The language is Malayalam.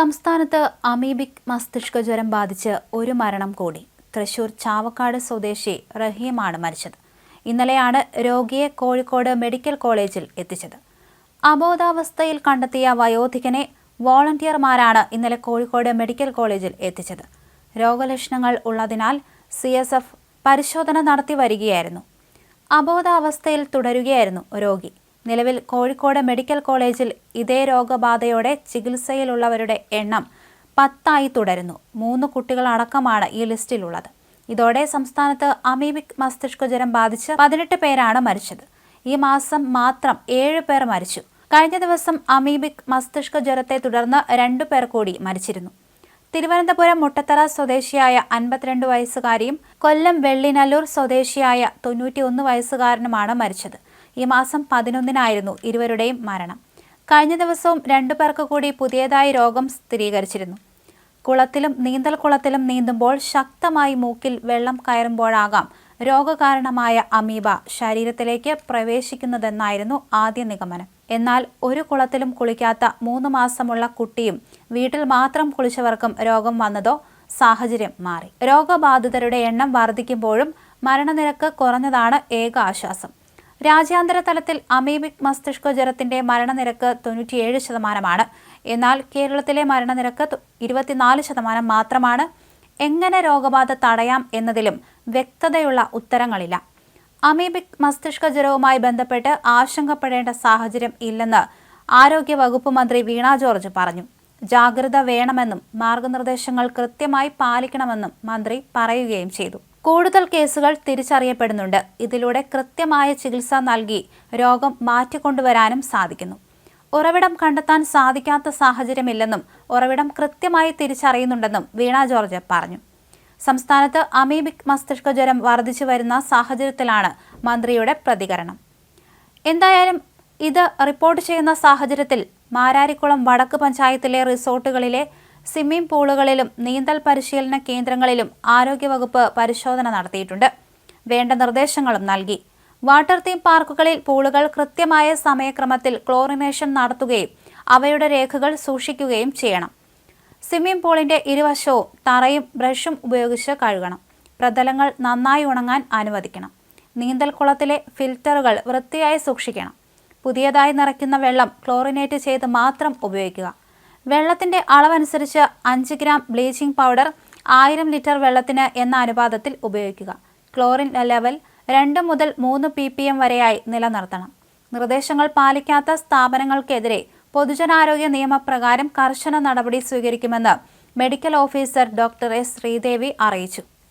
സംസ്ഥാനത്ത് അമീബിക് മസ്തിഷ്ക ജ്വരം ബാധിച്ച് ഒരു മരണം കൂടി. തൃശൂർ ചാവക്കാട് സ്വദേശി റഹീമാണ് മരിച്ചത്. ഇന്നലെയാണ് രോഗിയെ കോഴിക്കോട് മെഡിക്കൽ കോളേജിൽ എത്തിച്ചത്. അബോധാവസ്ഥയിൽ കണ്ടെത്തിയ വയോധികനെ വോളണ്ടിയർമാരാണ് ഇന്നലെ കോഴിക്കോട് മെഡിക്കൽ കോളേജിൽ എത്തിച്ചത്. രോഗലക്ഷണങ്ങൾ ഉള്ളതിനാൽ സി പരിശോധന നടത്തി വരികയായിരുന്നു. അബോധാവസ്ഥയിൽ തുടരുകയായിരുന്നു രോഗി. നിലവിൽ കോഴിക്കോട് മെഡിക്കൽ കോളേജിൽ ഇതേ രോഗബാധയോടെ ചികിത്സയിലുള്ളവരുടെ എണ്ണം പത്തായി തുടരുന്നു. മൂന്ന് കുട്ടികളടക്കമാണ് ഈ ലിസ്റ്റിലുള്ളത്. ഇതോടെ സംസ്ഥാനത്ത് അമീബിക് മസ്തിഷ്ക ജ്വരം ബാധിച്ച് പതിനെട്ട് പേരാണ് മരിച്ചത്. ഈ മാസം മാത്രം ഏഴ് പേർ മരിച്ചു. കഴിഞ്ഞ ദിവസം അമീബിക് മസ്തിഷ്ക ജ്വരത്തെ തുടർന്ന് രണ്ടു പേർ കൂടി മരിച്ചിരുന്നു. തിരുവനന്തപുരം മുട്ടത്തറ സ്വദേശിയായ അൻപത്തിരണ്ട് വയസ്സുകാരിയും കൊല്ലം വെള്ളിനല്ലൂർ സ്വദേശിയായ തൊണ്ണൂറ്റിയൊന്ന് വയസ്സുകാരനുമാണ് മരിച്ചത്. ഈ മാസം പതിനൊന്നിനായിരുന്നു ഇരുവരുടെയും മരണം. കഴിഞ്ഞ ദിവസവും രണ്ടു പേർക്ക് കൂടി പുതിയതായി രോഗം സ്ഥിരീകരിച്ചിരുന്നു. കുളത്തിലും നീന്തൽ കുളത്തിലും നീന്തുമ്പോൾ ശക്തമായി മൂക്കിൽ വെള്ളം കയറുമ്പോഴാകാം രോഗകാരണമായ അമീബ ശരീരത്തിലേക്ക് പ്രവേശിക്കുന്നതെന്നായിരുന്നു ആദ്യ നിഗമനം. എന്നാൽ ഒരു കുളത്തിലും കുളിക്കാത്ത മൂന്ന് മാസമുള്ള കുട്ടിയും വീട്ടിൽ മാത്രം കുളിച്ചവർക്കും രോഗം വന്നതോ സാഹചര്യം മാറി. രോഗബാധിതരുടെ എണ്ണം വർദ്ധിക്കുമ്പോഴും മരണനിരക്ക് കുറഞ്ഞതാണ് ഏക ആശ്വാസം. രാജ്യാന്തര തലത്തിൽ അമീബിക് മസ്തിഷ്ക ജ്വരത്തിന്റെ മരണനിരക്ക് തൊണ്ണൂറ്റിയേഴ് ശതമാനമാണ്. എന്നാൽ കേരളത്തിലെ മരണനിരക്ക് ഇരുപത്തിനാല് ശതമാനം മാത്രമാണ്. എങ്ങനെ രോഗബാധ തടയാം എന്നതിലും വ്യക്തതയുള്ള ഉത്തരങ്ങളില്ല. അമീബിക് മസ്തിഷ്ക ജ്വരവുമായി ബന്ധപ്പെട്ട് ആശങ്കപ്പെടേണ്ട സാഹചര്യം ഇല്ലെന്ന് ആരോഗ്യ വകുപ്പ് മന്ത്രി വീണ ജോർജ് പറഞ്ഞു. ജാഗ്രത വേണമെന്നും മാർഗനിർദ്ദേശങ്ങൾ കൃത്യമായി പാലിക്കണമെന്നും മന്ത്രി പറയുകയും ചെയ്തു. കൂടുതൽ കേസുകൾ തിരിച്ചറിയപ്പെടുന്നുണ്ട്. ഇതിലൂടെ കൃത്യമായ ചികിത്സ നൽകി രോഗം മാറ്റിക്കൊണ്ടുവരാനും സാധിക്കുന്നു. ഉറവിടം കണ്ടെത്താൻ സാധിക്കാത്ത സാഹചര്യമില്ലെന്നും ഉറവിടം കൃത്യമായി തിരിച്ചറിയുന്നുണ്ടെന്നും വീണ ജോർജ് പറഞ്ഞു. സംസ്ഥാനത്ത് അമീബിക് മസ്തിഷ്ക ജ്വരം വർദ്ധിച്ചു വരുന്ന സാഹചര്യത്തിലാണ് മന്ത്രിയുടെ പ്രതികരണം. എന്തായാലും ഇത് റിപ്പോർട്ട് ചെയ്യുന്ന സാഹചര്യത്തിൽ മാരാരിക്കുളം വടക്ക് പഞ്ചായത്തിലെ റിസോർട്ടുകളിലെ സ്വിമ്മിംഗ് പൂളുകളിലും നീന്തൽ പരിശീലന കേന്ദ്രങ്ങളിലും ആരോഗ്യവകുപ്പ് പരിശോധന നടത്തിയിട്ടുണ്ട്. വേണ്ട നിർദ്ദേശങ്ങളും നൽകി. വാട്ടർ തീം പാർക്കുകളിൽ പൂളുകൾ കൃത്യമായ സമയക്രമത്തിൽ ക്ലോറിനേഷൻ നടത്തുകയും അവയുടെ രേഖകൾ സൂക്ഷിക്കുകയും ചെയ്യണം. സ്വിമ്മിംഗ് പൂളിന്റെ ഇരുവശവും തറയും ബ്രഷും ഉപയോഗിച്ച് കഴുകണം. പ്രതലങ്ങൾ നന്നായി ഉണങ്ങാൻ അനുവദിക്കണം. നീന്തൽക്കുളത്തിലെ ഫിൽറ്ററുകൾ വൃത്തിയായി സൂക്ഷിക്കണം. പുതിയതായി നിറയ്ക്കുന്ന വെള്ളം ക്ലോറിനേറ്റ് ചെയ്ത് മാത്രം ഉപയോഗിക്കുക. വെള്ളത്തിന്റെ അളവനുസരിച്ച് അഞ്ച് ഗ്രാം ബ്ലീച്ചിംഗ് പൗഡർ ആയിരം ലിറ്റർ വെള്ളത്തിന് എന്ന അനുപാതത്തിൽ ഉപയോഗിക്കുക. ക്ലോറിൻ ലെവൽ രണ്ട് മുതൽ മൂന്ന് പി പി എം വരെയായി നിലനിർത്തണം. നിർദ്ദേശങ്ങൾ പാലിക്കാത്ത സ്ഥാപനങ്ങൾക്കെതിരെ പൊതുജനാരോഗ്യ നിയമപ്രകാരം കർശന നടപടി സ്വീകരിക്കുമെന്ന് medical officer doctor S Sreedevi അറിയിച്ചു.